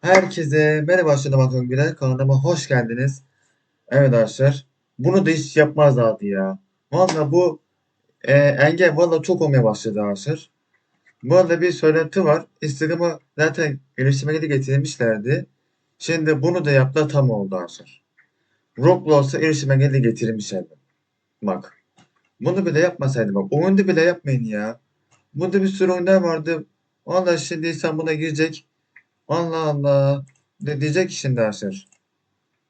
Herkese merhaba arkadaşlar bakın bile kanalıma hoş geldiniz. Evet arkadaşlar bunu da hiç yapmazlardı ya. Valla bu e, engel valla çok olmaya başladı arkadaşlar. Bu arada bir söylenti var. Instagram'a zaten geliştirmeye de getirmişlerdi. Şimdi bunu da yaptılar tam oldu arkadaşlar. Roblox'a erişime de getirmişlerdi. Bak. Bunu bile yapmasaydı bak. Oyunda bile yapmayın ya. Burada bir sürü oyunlar vardı. Valla şimdi insan buna girecek. Allah Allah. Ne diyecek şimdi arkadaşlar?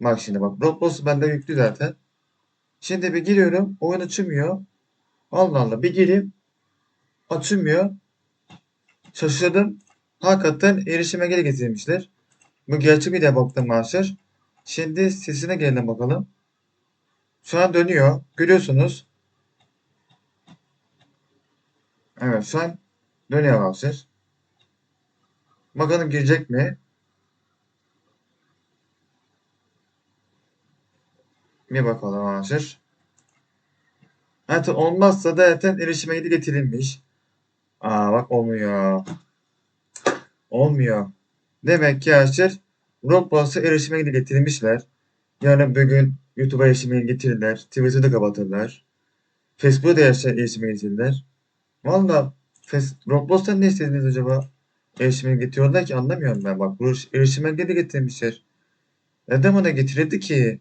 Bak şimdi bak. Roblox bende yüklü zaten. Şimdi bir giriyorum. Oyun açılmıyor. Allah Allah. Bir gireyim. Açılmıyor. Şaşırdım. Hakikaten erişime geri getirmişler. Bu gerçek bir de baktım arkadaşlar. Şimdi sesine gelin bakalım. Şu an dönüyor. Görüyorsunuz. Evet şu an dönüyor arkadaşlar. Bakalım girecek mi? Bir bakalım arkadaşlar. Zaten olmazsa da zaten erişime gidi getirilmiş. Aa bak olmuyor. Olmuyor. Demek ki arkadaşlar Roblox'a erişime gidi getirilmişler. Yarın bugün YouTube'a erişime getirirler. Twitter'da kapatırlar. Facebook'a da erişime getirirler. Valla Roblox'tan ne istediniz acaba? Erişime getiriyorlar ki anlamıyorum ben. Bak bu erişime geri getirmişler. Neden bana getirildi ki?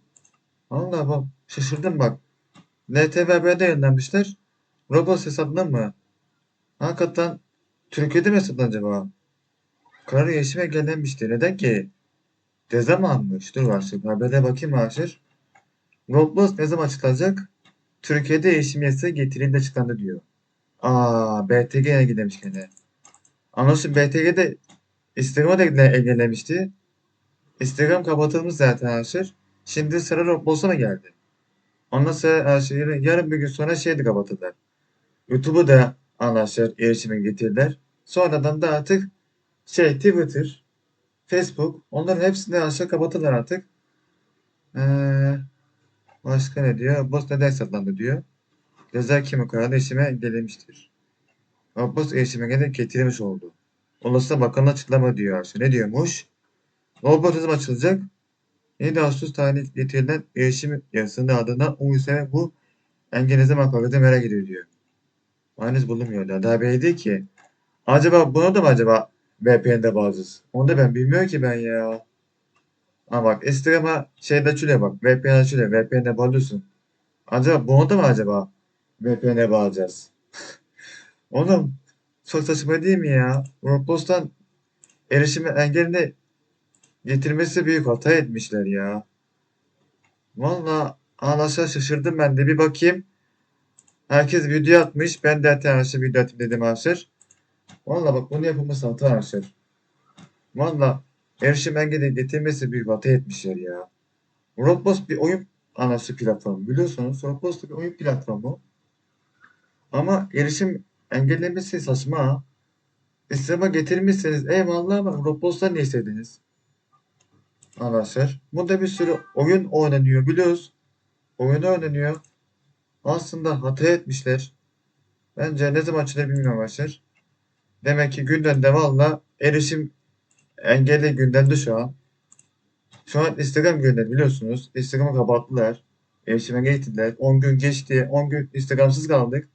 Allah bak şaşırdım bak. NTVB'de yayınlanmışlar. Roblox hesabına mı? Hakikaten Türkiye'de mi hesaplan acaba? Kararı erişime engellenmişti. Neden ki? Ne zamanmış? Dur başlık. Haberde bakayım arkadaşlar. Roblox ne zaman açıklanacak? Türkiye'de erişim yasası getirildi açıklandı diyor. Aa BTG'ye gidemiş gene. Anlaşılan BTG'de Instagram'a da engellemişti. Instagram kapatılmış zaten arkadaşlar. Şimdi sıra Roblox'a mı geldi? Ondan sonra arkadaşlar yarın, bir gün sonra şeydi kapatırlar. YouTube'u da arkadaşlar erişime getirdiler. Sonradan da artık şey Twitter, Facebook onların hepsini arkadaşlar kapatırlar artık. Ee, başka ne diyor? Boss neden hesaplandı diyor. Ceza kimi kararı erişime erişime gene getirilmiş oldu. Olası bakanlık açıklama diyor arkadaşlar. Ne diyormuş? Zaman açılacak? 7 Ağustos tarihinde getirilen erişim yasasının adına USM bu engel ne zaman kalkacak merak ediyor diyor. Henüz bulunmuyor. Daha belli ki. Acaba bunu da mı acaba VPN'de bağlayacağız? Onu da ben bilmiyorum ki ben ya. Ama bak Instagram'a şeyde açılıyor bak. VPN açılıyor. VPN'de bağlıyorsun. Acaba bunu da mı acaba VPN'e bağlayacağız? Oğlum çok saçma değil mi ya? Roblox'tan erişimi engeline getirmesi büyük hata etmişler ya. Valla anlaşılan şaşırdım ben de bir bakayım. Herkes video atmış. Ben de arkadaşlar video atayım dedim arkadaşlar. Valla bak bunu yapılması hata arkadaşlar. Valla erişim engeli getirmesi büyük hata etmişler ya. Roblox bir oyun anası platformu biliyorsunuz. Roblox bir oyun platformu. Ama erişim engellemesi saçma. İslam'a getirmişseniz eyvallah ama Roblox'tan ne istediniz? Arkadaşlar. Burada bir sürü oyun oynanıyor biliyoruz. Oyun oynanıyor. Aslında hata etmişler. Bence ne zaman açılır bilmiyorum arkadaşlar. Demek ki gündemde valla erişim engelli gündemde şu an. Şu an Instagram gündemde biliyorsunuz. Instagram'ı kapattılar. Erişime getirdiler. 10 gün geçti. 10 gün Instagram'sız kaldık.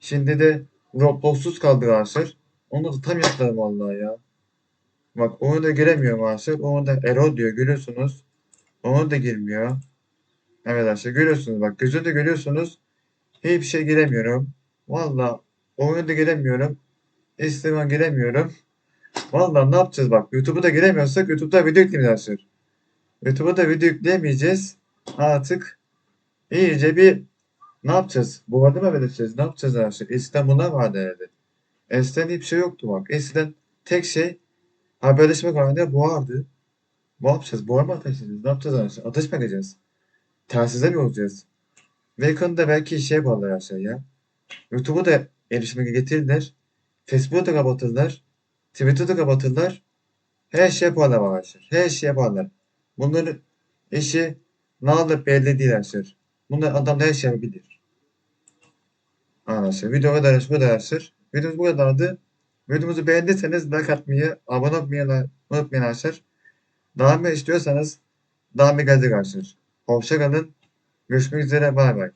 Şimdi de Roblox'suz kaldık arkadaşlar. Onu da tam yaptılar vallahi ya. Bak onu da giremiyorum arkadaşlar. Onu da error diyor görüyorsunuz. Onu da girmiyor. Evet arkadaşlar görüyorsunuz bak gözü de görüyorsunuz. Hiçbir şey giremiyorum. Valla oyunu da giremiyorum. Instagram giremiyorum. Valla ne yapacağız bak. YouTube'u da giremiyorsak YouTube'da video arkadaşlar. YouTube'a da video yükleyemeyeceğiz. Artık iyice bir ne yapacağız? Bu arada mı belirteceğiz? Ne yapacağız arkadaşlar? Eskiden bunlar vardı herhalde. Eskiden hiçbir şey yoktu bak. Eskiden tek şey haberleşmek halinde buhardı. Ne yapacağız? Buhar mı ateş edeceğiz? Ne yapacağız arkadaşlar? Ateş mi edeceğiz? Telsize mi olacağız? Ve yakında belki işe bağlar arkadaşlar ya. YouTube'u da erişime getirirler. Facebook'u da kapatırlar. Twitter'ı da kapatırlar. Her şey yaparlar arkadaşlar. Her şey yaparlar. Bunların işi ne alıp belli değil arkadaşlar. Bunlar adam her şey yapabilir. Arkadaşlar video kadar bu arkadaşlar. Videomuz bu kadardı. Videomuzu beğendiyseniz like atmayı, abone olmayı unutmayın arkadaşlar. Devamı istiyorsanız devamı geldi karşılar. Hoşça kalın. Görüşmek üzere. Bay bay.